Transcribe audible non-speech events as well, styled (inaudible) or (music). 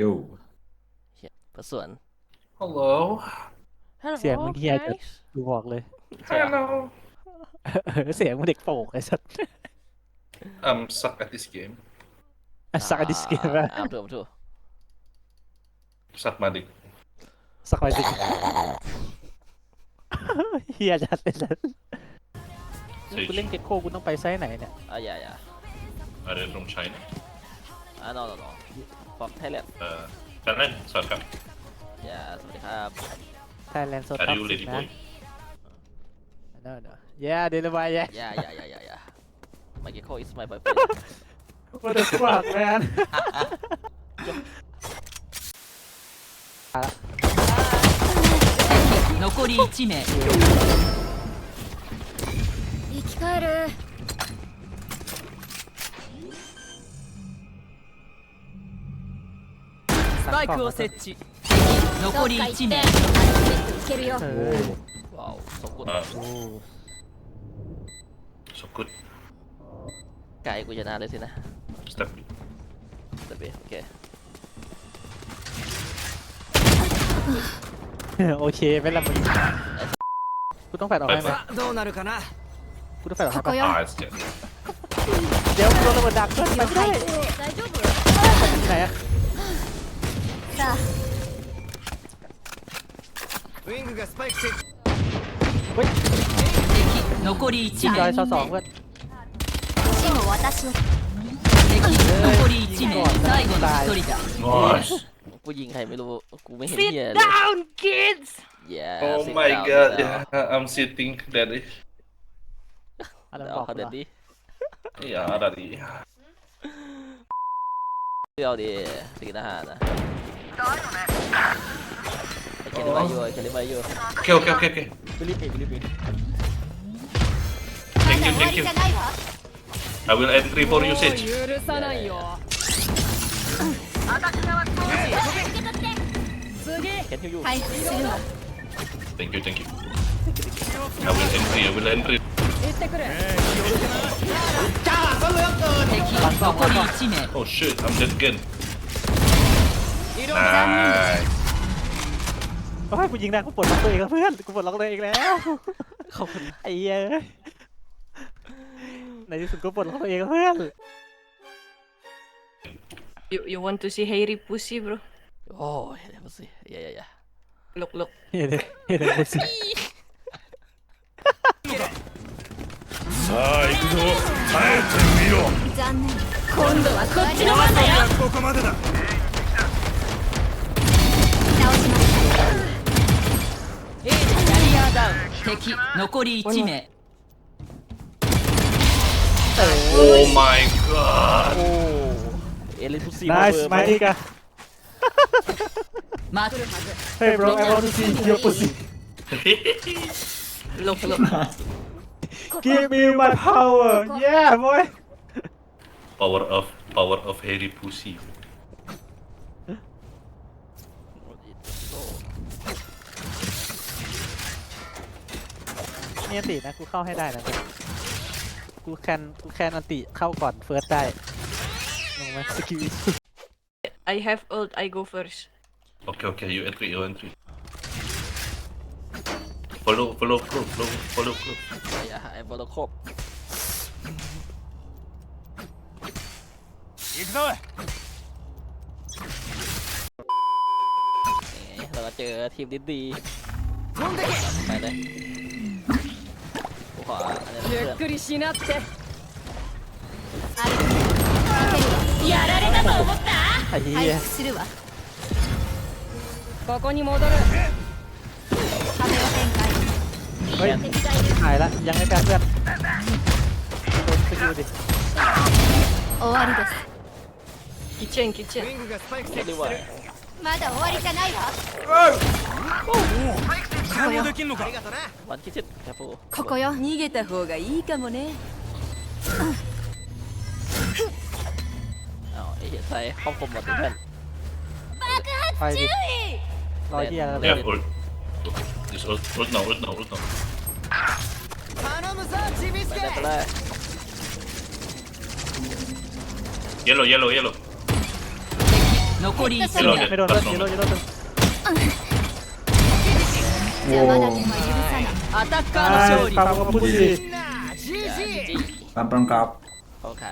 โย่ผสวน Hello. เสียงมึงเฮียจะดูบอกเลย Hello. เออเสียงมึงเด็กโป่งไอ้สัส I'm suck at this game. สักอดิสเกมอ่าอ่าถูกถูก Suck my dick. สักไปสิเฮียจัดเลยสัสกูเล่นเก็ตโคกูต้องไปไซส์ไหนเนี่ย อ่าอย่าอย่า Are they from China? อ่า no no no from Thailand Uh, Thailand, Sarkam. อย่าสวัสดีครับ ไทยแลนด์โซ Are ตัส you ready, นะ boy? เนอะเนอะ yeah เดลิวาย yeah อย่าอย่าอย่าอย่าอย่า My gecko is my boyfriend what the fuck man 残り1名生き返る パイクを設置残り1名どっか行ってあのベッドいけるよ เออ ว้าวสกุล Uh, โอ้ so good. ไก่กูชนะเลยสินะ Step. แต่เบโอเค โอเคไม่ละมึงกูต้องแฟดออกให้ไหม どうなるかな กูต้องแฟดออก こ ให้ こ ปะ よ Ah, it's dead. เดี๋ยวกูโดนระเบิดดักด้วยไป 了 ไม่ได้ เฮ้ย 敵残り1 จอย 名 ซอสองเพื่อน 死後私の敵残り1名最後の1人だ Nice. กูยิงใครไม่รู้ กูไม่เห็นเหี้ยเลย down kids yeah Oh sit my down, god. sit down. Yeah, I'm sitting, daddy. อะไร เดี๋ยว บอก เขา กู เดิน วะ ดิ Yeah, daddy. เอาดิสกินอาหารนะ Aquele vai eu, aquele vai eu. 오케이 오케이 오케이 오케이. Felipe, Felipe. Thank you, thank you. I will entry for usage. 許さないよ Can you use? Hi, Thank you, thank you. I will entry, I will entry. 行ってくれ残り1名 Oh shit, I'm dead again. Nice. โอ้ยกูยิงได้กูปลดล็อกตัวเองแล้วเพื่อนกูปลดล็อกตัวเองแล้ว ขอบคุณ ไอ้เหี้ยในที่สุดก็ปลดล็อกตัวเองแล้วเพื่อน You, you want to see hairy pussy, bro? โอ้ยเดี๋ยวมาสิอย่าอย่าอย่า Look, look. เห็นเลยเห็นเลยกูสิ 残念今度はこっちの番だよ倒しまし A でキャリア ダウン敵残り1名 Oh my god. โอ้เอลิทูซี nice มาอีกอะ 待つ Hey bro I want to see your pussy (laughs) Look, look. give me my power yeah boy power of power of hairy pussy. นี่อันตินะกูเข้าให้ได้นะกูแคนกูแคนอันติเข้าก่อนเฟิร์สได้งงไหมสกิล I have ult, I go first. Okay, okay, you entry, you entry. Follow, follow, follow, follow, follow, follow. อย่าหายบอลโคบ 行くぞ เราก็เจอทีมดีดีไปเลย ゆっくりしなってたあるやられたと思った ไอ้เหี้ 回 ย 復するわここに戻る壁を展開 เฮ้ย 敵がいる หายละยังไม่แพ้เพื่อนโดนสกิลดิ 終わりです キッチン、キッチン。 ングがスパイク เรียกได้ว่า まだ終わりじゃないわ 対応できんのか วันที่เจ็ดครับผม ここよ逃げた方がいいかもね อ้าวไอ้เหี้ยใส่ห้องคมหมดเลยเพื่อน ไปดิรอยเหี้ยแล้ว Yeah, ult. Just ult, ult now, ult now, ult now. 頼むぞちび ไปเลยไปเลย Yellow, yellow, yellow. 残り1 เดี๋ยว 名 ไม่โดนเพื่อนเยโร่เยโร่ตึง 邪魔だけは許さないアタッカーの ไอ้ 勝利 ปาล์มก็พูดดี จี ตามตรงกราฟ โอเค